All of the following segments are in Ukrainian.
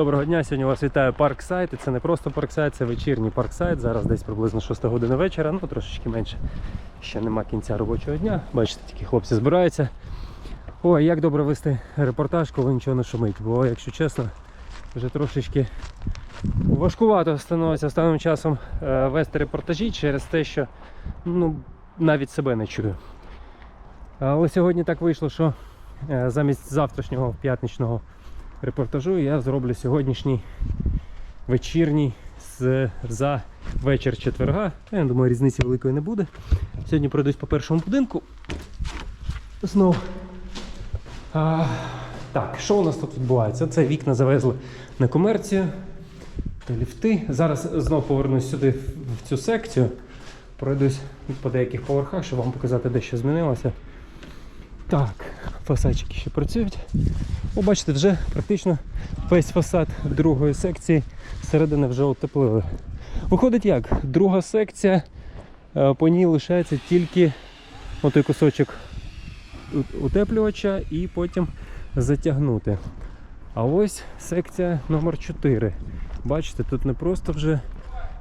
Доброго дня, сьогодні вас вітає парксайт. І це не просто парксайт, це вечірній парксайт. Зараз десь приблизно 6 година вечора, ну трошечки менше. Ще нема кінця робочого дня. Бачите, такі хлопці збираються. Ой, як добре вести репортаж, коли нічого не шумить. Бо, якщо чесно, вже трошечки важкувато становиться останнім часом е, вести репортажі через те, що ну, навіть себе не чую. Але сьогодні так вийшло, що е, замість завтрашнього п'ятничного репортажу я зроблю сьогоднішній вечірній з, за вечір четверга. Я думаю, різниці великої не буде. Сьогодні пройдусь по першому будинку. Знов. А, так, що у нас тут відбувається? Це вікна завезли на комерцію та ліфти. Зараз знов повернусь сюди в цю секцію. Пройдусь по деяких поверхах, щоб вам показати, де що змінилося. Так, фасадчики ще працюють. О, бачите, вже практично весь фасад другої секції середини вже утеплили. Виходить як? Друга секція, е, по ній лишається тільки отой кусочок утеплювача і потім затягнути. А ось секція номер 4. Бачите, тут не просто вже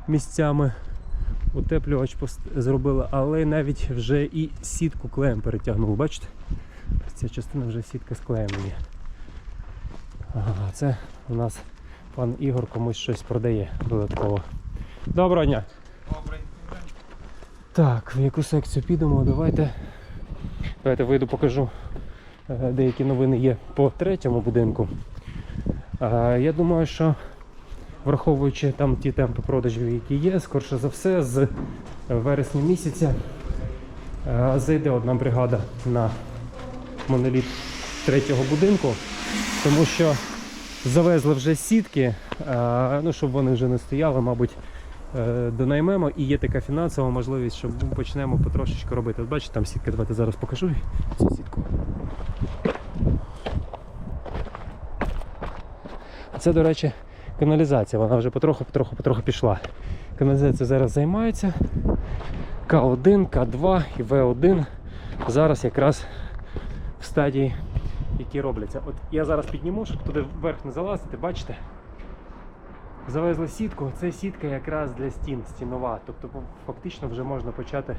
місцями утеплювач зробили, але навіть вже і сітку клеєм перетягнули. Бачите? Ця частина вже сітка з клеєм є. Ага, це у нас пан Ігор комусь щось продає додатково. Доброго дня! Добрий. Так, в яку секцію підемо? Давайте. Давайте вийду, покажу. е, Деякі новини є по третьому будинку. Е, Я думаю, що враховуючи там ті темпи продажів, які є, скорше за все, з вересня місяця е, зайде одна бригада на моноліт третього будинку, тому що завезли вже сітки, е, ну щоб вони вже не стояли, мабуть, е, донаймемо і є така фінансова можливість, що почнемо потрошечку робити. От бачите, там сітка, давайте зараз покажу цю сітку. Це, до речі, каналізація. Вона вже потроху, потроху, потроху пішла. Каналізація зараз займається. К1, К2 і В1 зараз якраз в стадії, які робляться. От я зараз підніму, щоб туди вверх не залазити, бачите? Завезли сітку, це сітка якраз для стін стінова. Тобто фактично вже можна почати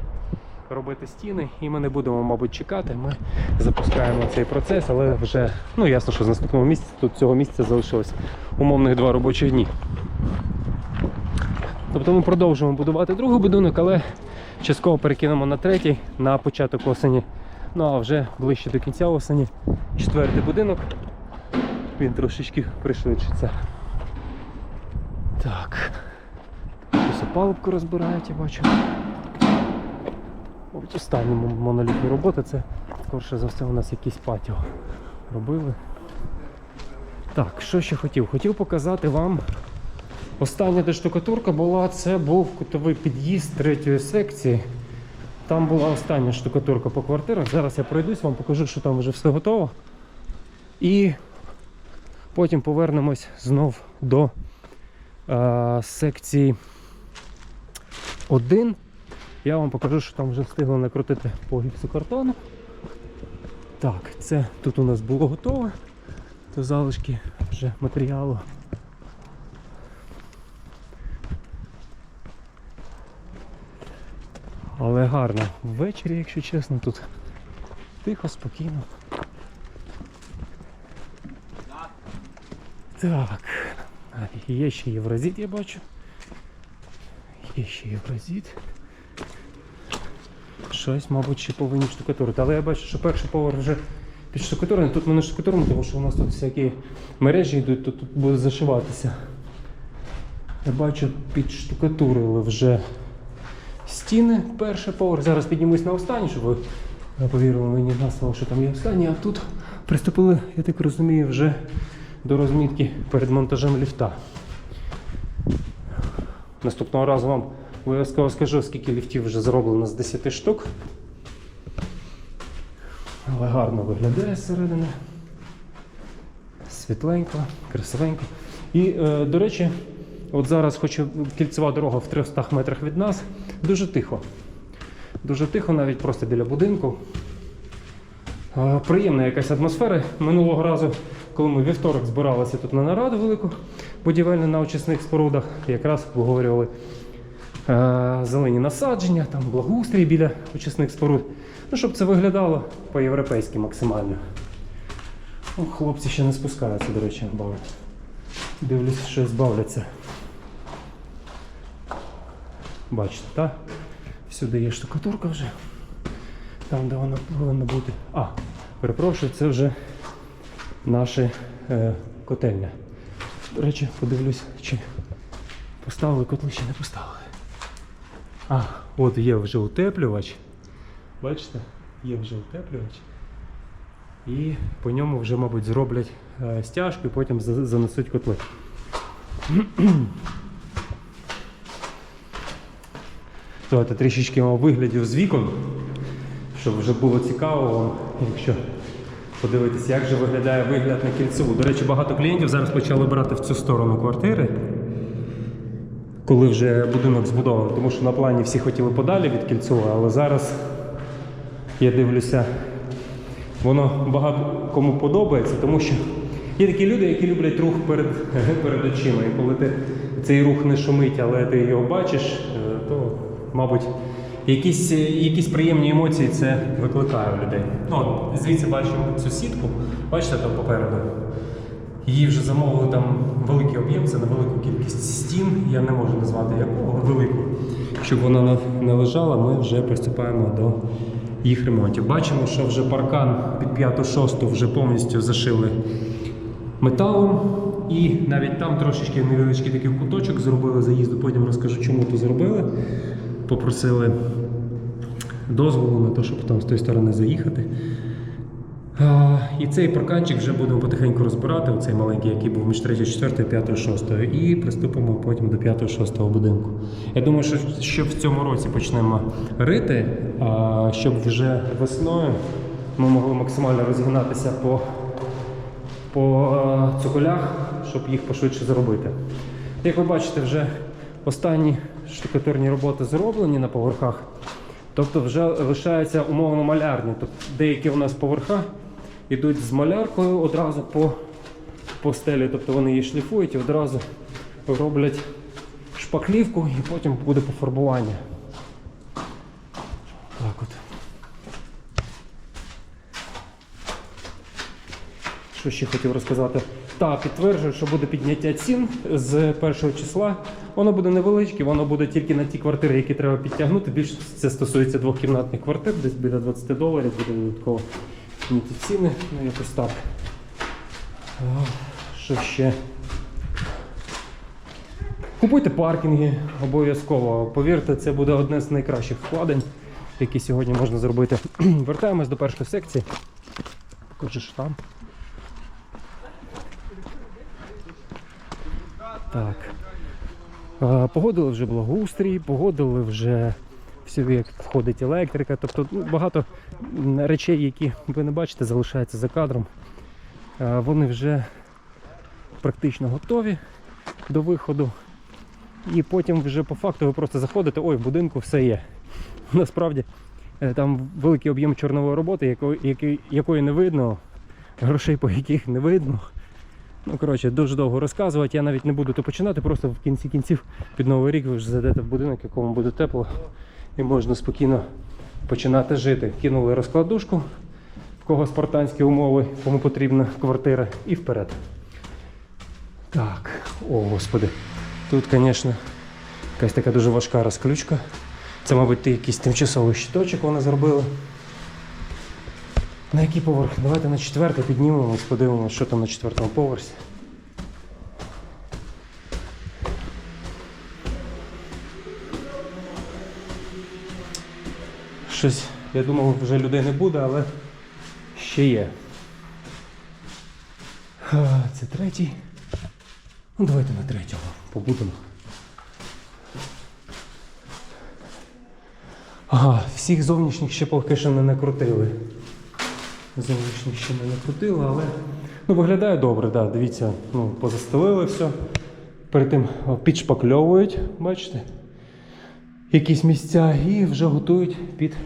робити стіни і ми не будемо, мабуть, чекати. Ми запускаємо цей процес, але вже ну ясно, що з наступного місяця тут цього місяця залишилось умовних два робочих дні. Тобто ми продовжуємо будувати другий будинок, але частково перекинемо на третій на початок осені. Ну а вже ближче до кінця осені четвертий будинок. Він трошечки пришвидшиться. Так. Якусь опалубку розбирають, я бачу. Ось останні монолітні роботи це скорше за все у нас якісь патіо робили. Так, що ще хотів? Хотів показати вам Остання де штукатурка була, це був кутовий під'їзд третьої секції. Там була остання штукатурка по квартирах. Зараз я пройдусь, вам покажу, що там вже все готово. І потім повернемось знов до е, секції 1. Я вам покажу, що там вже встигли накрутити по гіпсокартону. Так, це тут у нас було готове. То залишки вже матеріалу. Але гарно. Ввечері, якщо чесно, тут тихо, спокійно. Так. Є ще євразит, я бачу. Є ще євразит. Щось, мабуть, ще повинні штукатурити. Але я бачу, що перший поверх вже під штукатуром. Тут ми не штукатуримо, тому що у нас тут всякі мережі йдуть, то тут буде зашиватися. Я бачу, підштукатурили вже стіни, перший поверх. Зараз піднімусь на останній, щоб ви повірили мені на слово, що там є останній. А тут приступили, я так розумію, вже до розмітки перед монтажем ліфта. Наступного разу вам обов'язково скажу, скільки ліфтів вже зроблено з 10 штук. Але гарно виглядає зсередини. Світленько, красивенько. І, е, до речі, от зараз хочу кільцева дорога в 300 метрах від нас. Дуже тихо. Дуже тихо, навіть просто біля будинку. Е, Приємна якась атмосфера. Минулого разу, коли ми вівторок збиралися тут на нараду велику будівельну на очисних спорудах, якраз обговорювали зелені насадження, там благоустрій біля очисних споруд. Ну, щоб це виглядало по-європейськи максимально. Ну, хлопці ще не спускаються, до речі, бавлять. Дивлюсь, щось бавляться. Бачите, так? Всюди є штукатурка вже. Там, де вона повинна бути. А, перепрошую, це вже наші е, котельня. До речі, подивлюсь, чи поставили котли, чи не поставили. А, от є вже утеплювач. Бачите? Є вже утеплювач. І по ньому вже, мабуть, зроблять е, стяжку і потім за- занесуть котли. Давайте трішечки вам виглядів з вікон, щоб вже було цікаво вам, якщо подивитися, як же виглядає вигляд на кільцеву. До речі, багато клієнтів зараз почали брати в цю сторону квартири, коли вже будинок збудований. Тому що на плані всі хотіли подалі від кільцевого, але зараз я дивлюся, воно багато кому подобається, тому що є такі люди, які люблять рух перед, перед очима. І коли ти цей рух не шумить, але ти його бачиш, е, то, мабуть, якісь, е, якісь приємні емоції це викликає у людей. Ну, звідси бачимо цю сітку, бачите там попереду. Її вже замовили там великий об'єм, це на велику кількість стін. Я не можу назвати якого, велику. Щоб вона не лежала, ми вже приступаємо до їх ремонтів. Бачимо, що вже паркан під 5-6 вже повністю зашили металом. І навіть там трошечки невеличкий такий куточок зробили заїзду, потім розкажу, чому то зробили. Попросили дозволу на те, щоб там з тої сторони заїхати. І цей парканчик вже будемо потихеньку розбирати, оцей маленький, який був між 3, 4, 5, 6, і приступимо потім до 5, 6 будинку. Я думаю, що ще в цьому році почнемо рити, щоб вже весною ми могли максимально розігнатися по, по цоколях, щоб їх пошвидше зробити. Як ви бачите, вже останні штукатурні роботи зроблені на поверхах. Тобто вже лишаються умовно малярні. Тобто деякі у нас поверха йдуть з маляркою одразу по, по тобто вони її шліфують і одразу роблять шпаклівку і потім буде пофарбування. Так от. Що ще хотів розказати? Та підтверджую, що буде підняття цін з першого числа. Воно буде невеличке, воно буде тільки на ті квартири, які треба підтягнути. Більше це стосується двохкімнатних квартир, десь біля 20 доларів буде додатково підняті ціни. Ну якось так. Що ще? Купуйте паркінги обов'язково. Повірте, це буде одне з найкращих вкладень, які сьогодні можна зробити. Вертаємось до першої секції. Що там. Так. Погодили вже благоустрій, погодили вже всю, як входить електрика. Тобто ну, багато речей, які ви не бачите, залишаються за кадром. Е, Вони вже практично готові до виходу. І потім вже по факту ви просто заходите, ой, в будинку все є. Насправді е, там великий об'єм чорнової роботи, якої, якої не видно, грошей по яких не видно. Ну, коротше, дуже довго розказувати. Я навіть не буду то починати, просто в кінці кінців під Новий рік ви вже зайдете в будинок, якому буде тепло, і можна спокійно починати жити. Кинули розкладушку, в кого спартанські умови, кому потрібна квартира, і вперед. Так, о господи. Тут, звісно, якась така дуже важка розключка. Це, мабуть, якийсь тимчасовий щиточок вони зробили. На який поверх? Давайте на четвертий піднімемось, подивимося, що там на четвертому поверсі. Щось, я думав, вже людей не буде, але ще є. Це третій. Ну, давайте на третього побудемо. Ага, всіх зовнішніх ще поки що не накрутили. Зовнішніх ще не накрутили, але ну, виглядає добре, да, дивіться, ну, позастелили все. Перед тим підшпакльовують, бачите, якісь місця і вже готують під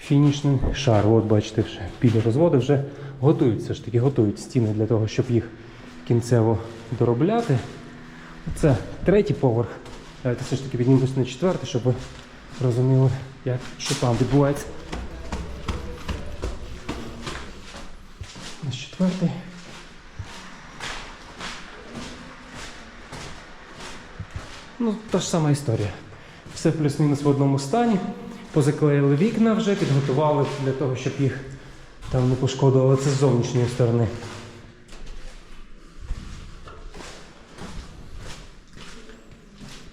фінішний шар. От бачите, вже білі розводи вже готують все ж таки, готують стіни для того, щоб їх кінцево доробляти. Це третій поверх. Давайте все ж таки піднімемось на четвертий, щоб ви розуміли, як що там відбувається. Ось четвертий. Ну, та ж сама історія. Все плюс-мінус в одному стані. Позаклеїли вікна вже, підготували для того, щоб їх там не пошкодило. Це з зовнішньої сторони.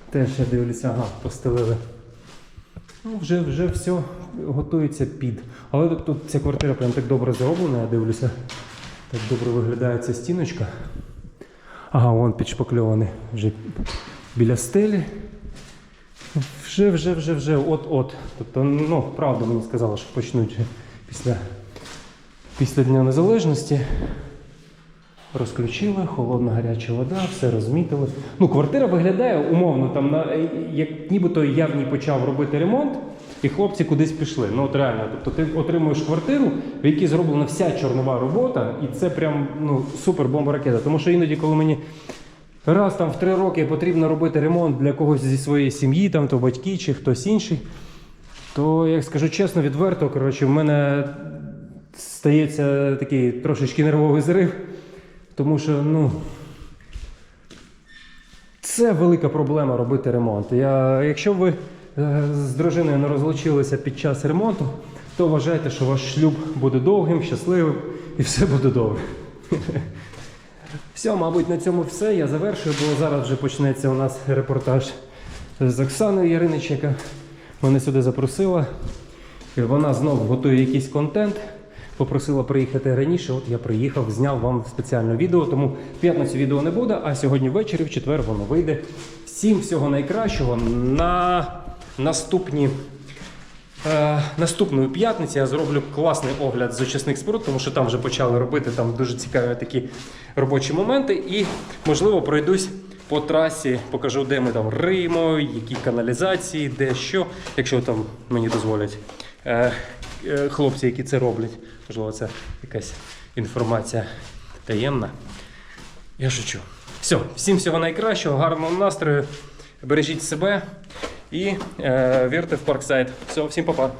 Теж я дивлюся, ага, постелили. Ну, вже, вже все готується під. Але тут ця квартира прям так добре зроблена, я дивлюся. Так добре виглядає ця стіночка. Ага, вон підшпакльований вже біля стелі. Вже, вже, вже, вже, от-от. Тобто, ну, правда мені сказали, що почнуть після, після Дня Незалежності. Розключили, холодна гаряча вода, все розмітили. Ну, квартира виглядає умовно, там на як нібито я в ній почав робити ремонт, і хлопці кудись пішли. Ну от реально, тобто ти отримуєш квартиру, в якій зроблена вся чорнова робота, і це прям ну, супер бомба ракета. Тому що іноді, коли мені раз там в три роки потрібно робити ремонт для когось зі своєї сім'ї, там то батьки чи хтось інший, то як скажу чесно, відверто, коротше, в мене стається такий трошечки нервовий зрив. Тому що, ну. Це велика проблема робити ремонт. Я, якщо ви е, з дружиною не розлучилися під час ремонту, то вважайте, що ваш шлюб буде довгим, щасливим і все буде добре. Все, мабуть, на цьому все. Я завершую, бо зараз вже почнеться у нас репортаж з Оксаною Яринич, яка мене сюди запросила. Вона знову готує якийсь контент. Попросила приїхати раніше. От я приїхав, зняв вам спеціальне відео. Тому п'ятницю відео не буде, а сьогодні ввечері, в четвер воно вийде. Всім всього найкращого. На наступні. Е, наступної п'ятниці я зроблю класний огляд з очисних споруд, тому що там вже почали робити там дуже цікаві такі робочі моменти. І, можливо, пройдусь по трасі, покажу, де ми там риємо, які каналізації, де що, якщо там мені дозволять е, е, хлопці, які це роблять. Можливо, це якась інформація таємна. Я шучу. Все, всім всього найкращого, гарного настрою. Бережіть себе і е, вірте в Парксайд. Все, всім па-па.